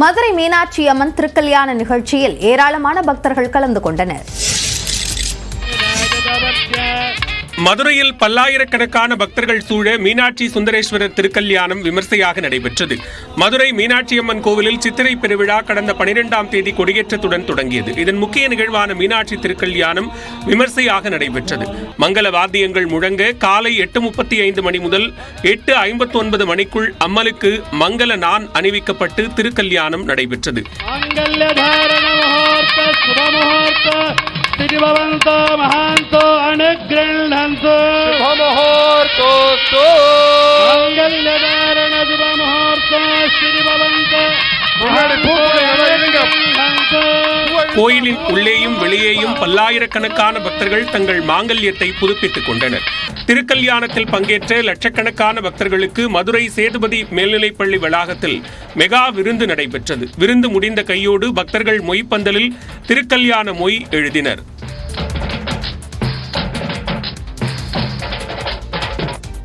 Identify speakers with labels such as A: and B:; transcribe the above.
A: மதுரை மீனாட்சி அம்மன் திருக்கல்யாண நிகழ்ச்சியில் ஏராளமான பக்தர்கள் கலந்து கொண்டனர்.
B: மதுரையில் பல்லாயிரக்கணக்கான பக்தர்கள் சூழ மீனாட்சி சுந்தரேஸ்வரர் திருக்கல்யாணம் விமர்சையாக நடைபெற்றது. மதுரை மீனாட்சியம்மன் கோவிலில் சித்திரை பெருவிழா கடந்த பனிரெண்டாம் தேதி கொடியேற்றத்துடன் தொடங்கியது. இதன் முக்கிய நிகழ்வான மீனாட்சி திருக்கல்யாணம் விமர்சையாக நடைபெற்றது. மங்கள வாத்தியங்கள் முழங்க காலை எட்டு முப்பத்தி ஐந்து மணி முதல் எட்டு ஐம்பத்தி ஒன்பது மணிக்குள் அம்மலுக்கு மங்கள நான் அணிவிக்கப்பட்டு திருக்கல்யாணம் நடைபெற்றது.
C: மகாந்தோ அனுகிரன்
B: கோயிலின் உள்ளேயும் வெளியேயும் பல்லாயிரக்கணக்கான பக்தர்கள் தங்கள் மாங்கல்யத்தை புதுப்பித்துக் கொண்டனர். திருக்கல்யாணத்தில் பங்கேற்ற லட்சக்கணக்கான பக்தர்களுக்கு மதுரை சேதுபதி மேல்நிலைப்பள்ளி வளாகத்தில் மெகா விருந்து நடைபெற்றது. விருந்து முடிந்த கையோடு பக்தர்கள் மொய்ப்பந்தலில் திருக்கல்யாண மொய் எழுதினர்.